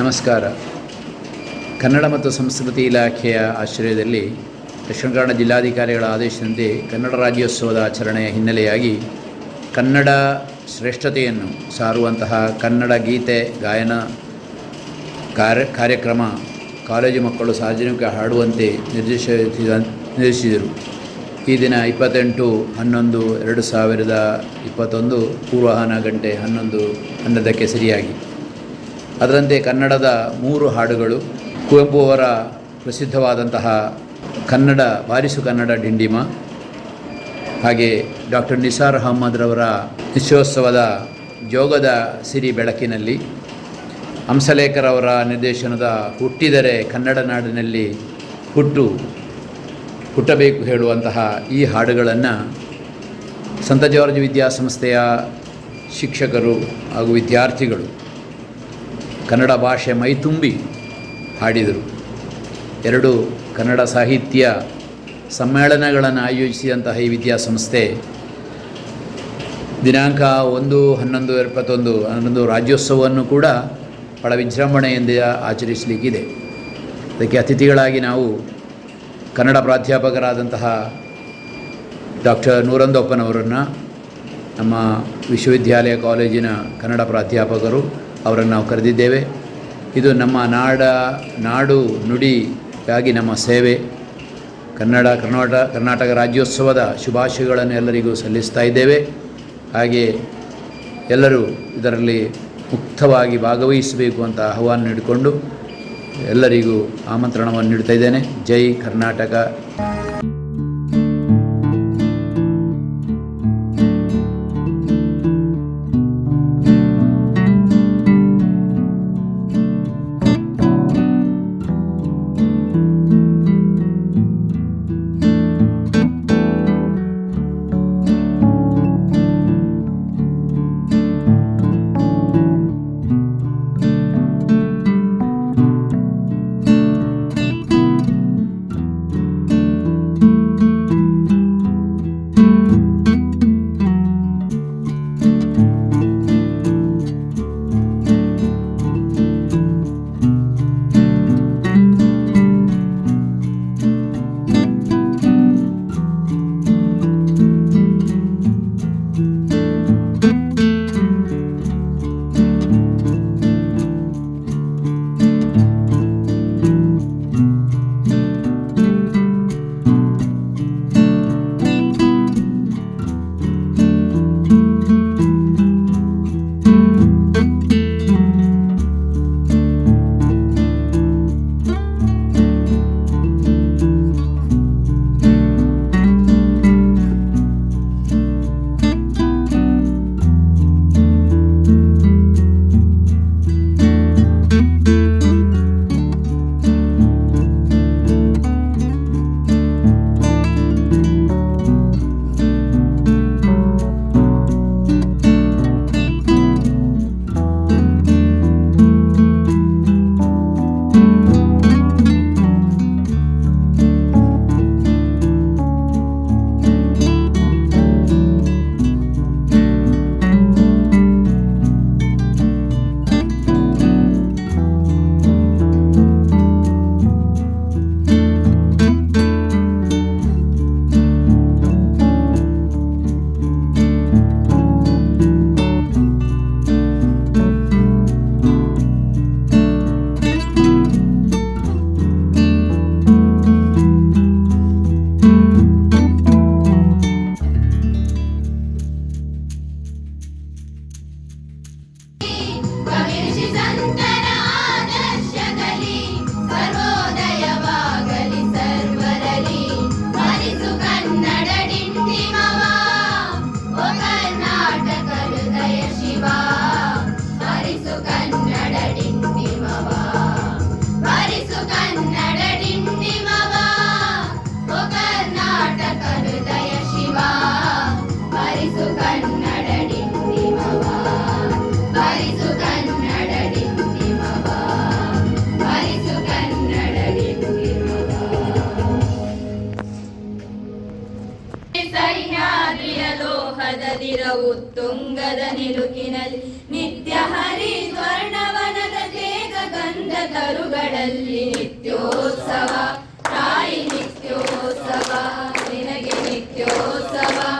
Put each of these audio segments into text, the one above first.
ನಮಸ್ಕಾರ. ಕನ್ನಡ ಮತ್ತು ಸಂಸ್ಕೃತಿ ಇಲಾಖೆಯ ಆಶ್ರಯದಲ್ಲಿ ದಕ್ಷಿಣ ಕನ್ನಡ ಜಿಲ್ಲಾಧಿಕಾರಿಗಳ ಆದೇಶದಂತೆ ಕನ್ನಡ ರಾಜ್ಯೋತ್ಸವದ ಆಚರಣೆಯ ಹಿನ್ನೆಲೆಯಾಗಿ ಕನ್ನಡ ಶ್ರೇಷ್ಠತೆಯನ್ನು ಸಾರುವಂತಹ ಕನ್ನಡ ಗೀತೆ, ಗಾಯನ, ಕಾರ್ಯ, ಕಾರ್ಯಕ್ರಮ ಕಾಲೇಜು ಮಕ್ಕಳು ಸಾರ್ವಜನಿಕ ಹಾಡುವಂತೆ ನಿರ್ದೇಶಿಸಿದ, ನಿರ್ದೇಶಿಸಿದರು. ಈ ದಿನ ಇಪ್ಪತ್ತೆಂಟು ಹನ್ನೊಂದು ಎರಡು ಸಾವಿರದ ಇಪ್ಪತ್ತೊಂದು, ಪೂರ್ವಾಹನ ಗಂಟೆ ಹನ್ನೊಂದು ಹನ್ನೊಂದಕ್ಕೆ ಸರಿಯಾಗಿ. ಅದರಂತೆ ಕನ್ನಡದ ಮೂರು ಹಾಡುಗಳು ಕುವೆಂಪು ಅವರ ಪ್ರಸಿದ್ಧವಾದಂತಹ ಕನ್ನಡ ಬಾರಿಸು ಕನ್ನಡ ಡಿಂಡಿಮ, ಹಾಗೆ ಡಾಕ್ಟರ್ ನಿಸಾರ್ ಅಹಮ್ಮದ್ರವರ ನಿಶ್ಚಯೋತ್ಸವದ ಜೋಗದ ಸಿರಿ ಬೆಳಕಿನಲ್ಲಿ ಹಂಸಲೇಖರವರ ನಿರ್ದೇಶನದ ಹುಟ್ಟಿದರೆ ಕನ್ನಡ ನಾಡಿನಲ್ಲಿ ಹುಟ್ಟು, ಹುಟ್ಟಬೇಕು ಹೇಳುವಂತಹ ಈ ಹಾಡುಗಳನ್ನು ಸಂತ ಜಾರ್ಜ್ ವಿದ್ಯಾಸಂಸ್ಥೆಯ ಶಿಕ್ಷಕರು ಹಾಗೂ ವಿದ್ಯಾರ್ಥಿಗಳು ಕನ್ನಡ ಭಾಷೆ ಮೈತುಂಬಿ ಹಾಡಿದರು. ಎರಡು ಕನ್ನಡ ಸಾಹಿತ್ಯ ಸಮ್ಮೇಳನಗಳನ್ನು ಆಯೋಜಿಸಿದಂತಹ ಈ ವಿದ್ಯಾಸಂಸ್ಥೆ ದಿನಾಂಕ ಒಂದು ಹನ್ನೊಂದು ಇಪ್ಪತ್ತೊಂದು ಹನ್ನೊಂದು ರಾಜ್ಯೋತ್ಸವವನ್ನು ಕೂಡ ಭಾಳ ವಿಜೃಂಭಣೆಯಿಂದ ಆಚರಿಸಲಿಕ್ಕಿದೆ. ಅದಕ್ಕೆ ಅತಿಥಿಗಳಾಗಿ ನಾವು ಕನ್ನಡ ಪ್ರಾಧ್ಯಾಪಕರಾದಂತಹ ಡಾಕ್ಟರ್ ನೂರಂದಪ್ಪನವರನ್ನು ನಮ್ಮ ವಿಶ್ವವಿದ್ಯಾಲಯ ಕಾಲೇಜಿನ ಕನ್ನಡ ಪ್ರಾಧ್ಯಾಪಕರು ಅವರನ್ನು ನಾವು ಕರೆದಿದ್ದೇವೆ. ಇದು ನಮ್ಮ ನಾಡ, ನಾಡು ನುಡಿಗಾಗಿ ನಮ್ಮ ಸೇವೆ. ಕನ್ನಡ ಕರ್ನಾಟಕ ಕರ್ನಾಟಕ ರಾಜ್ಯೋತ್ಸವದ ಶುಭಾಶಯಗಳನ್ನು ಎಲ್ಲರಿಗೂ ಸಲ್ಲಿಸ್ತಾ ಇದ್ದೇವೆ. ಹಾಗೆ ಎಲ್ಲರೂ ಇದರಲ್ಲಿ ಮುಕ್ತವಾಗಿ ಭಾಗವಹಿಸಬೇಕು ಅಂತ ಆಹ್ವಾನ ನೀಡಿಕೊಂಡು ಎಲ್ಲರಿಗೂ ಆಮಂತ್ರಣವನ್ನು ನೀಡ್ತಾ ಇದ್ದೇನೆ. ಜೈ ಕರ್ನಾಟಕ. ಸಹ್ಯಾದ್ರಿಯ ಲೋಹದ ದಿರವು ತುಂಗದ ನಿಲುಕಿನಲ್ಲಿ ನಿತ್ಯ ಹರಿ ಸ್ವರ್ಣವನದ ತೇಗ ಗಂಧ ಕರುಗಳಲ್ಲಿ ನಿತ್ಯೋತ್ಸವ. ತಾಯಿ ನಿತ್ಯೋತ್ಸವ, ನಿನಗೆ ನಿತ್ಯೋತ್ಸವ.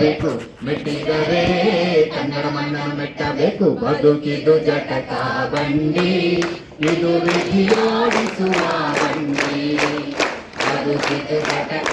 ಮೆಟ್ಟಬೇಕು ಮೆಟ್ಟಿದರೆ ಕನ್ನಡ ಮಣ್ಣನ್ನು ಮೆಟ್ಟಬೇಕು ಬದುಕಿದು ಜಟಕ ಬಂಡಿ ಇದು ವಿಧಿಯೋಡಿಸುವ ಬಂಡಿ. ಬದುಕಿದು ಜಟಕ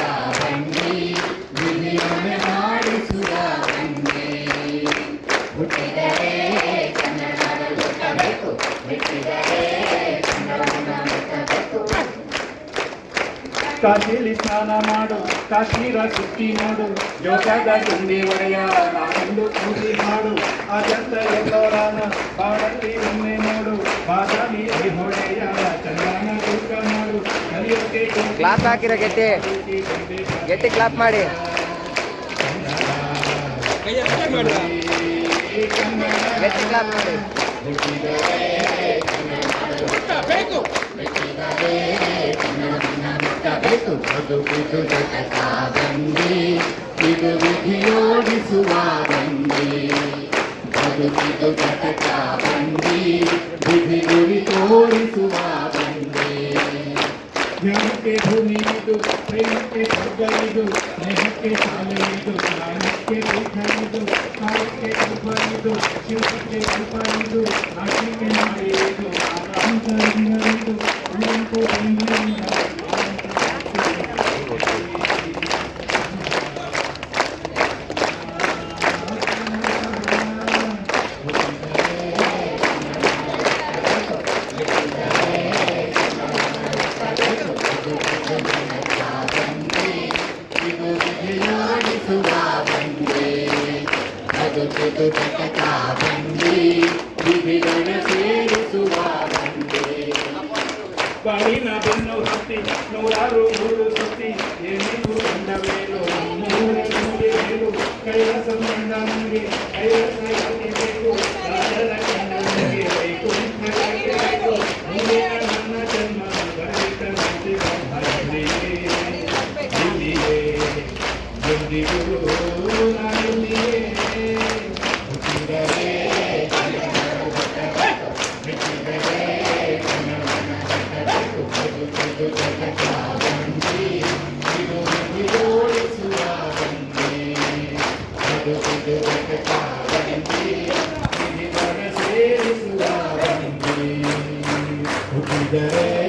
ಕಾಶಿಲಿ ಸ್ನಾನ ಮಾಡು ಕಾಶ್ಮೀರ ಸುತ್ತಿ ನೋಡು ಜೋಕಾದ ಗುಂಡಿ ಒಡೆಯ ನಾವೆಂದು ಪೂಜೆ ಮಾಡು. ಆ ಚಂದ ಎಲ್ಲೋರಾನ ಬಾಡಲ್ಲಿ ಒಮ್ಮೆ ನೋಡು ಬಾದಾಮಿ ಹೊಡೆಯ ಚಂದ್ರನ ತೂಕ ಮಾಡು. ಕಲಿಯೋಕೆ ಕ್ಲಾಪ್ ಹಾಕಿರ ಗೆಟ್ಟಿ. ಗೆಟ್ಟಿ ಕ್ಲಾಪ್ ಮಾಡಿ. ಗೆಟ್ಟಿ ಕ್ಲಾಪ್ ಮಾಡಿ. ಬೇಕು ಬದುಕಿದುದಕಾದಂದೆ ಇದು ವಿಧಿಯೋಡಿಸುವಾದಂದೆ ಬದುಕಿದುದಕಾದಂದೆ ವಿಧಿ ಗುರಿ ತೋರಿಸುವಾದಂದೆ ಜನಕ್ಕೆ ಭೂಮಿಯಿದು ಪ್ರೇಮಕ್ಕೆ ಸ್ವರ್ಗವಿದು ದೇಹಕ್ಕೆ ಸಾಲೆಯಿದು ಕಾಲಕ್ಕೆ ದೇಹವಿದು ಕಾಲಕ್ಕೆ ಕೃಪವಿದು ಶಿವಕ್ಕೆ ಕೃಪವಿದು ಆಶೀರ್ವಾದ ಮಾಡಿಯಿದು ಆರಾಮ ದಿನವಿದು ಉಳ್ಳಂತು ಬೆಂಗಳೂರಿನ స్వామి నా బెన్నవు సృష్టి నూరారు మూడు సృష్టి ఏమీ ఉండవేలు మూడు కైలాసం నుండి కైలాసం. ವಿಧಿಗಳ ಸೇರಿಸುವ ಬಂಡಿ ಹುಟ್ಟಿದರೆ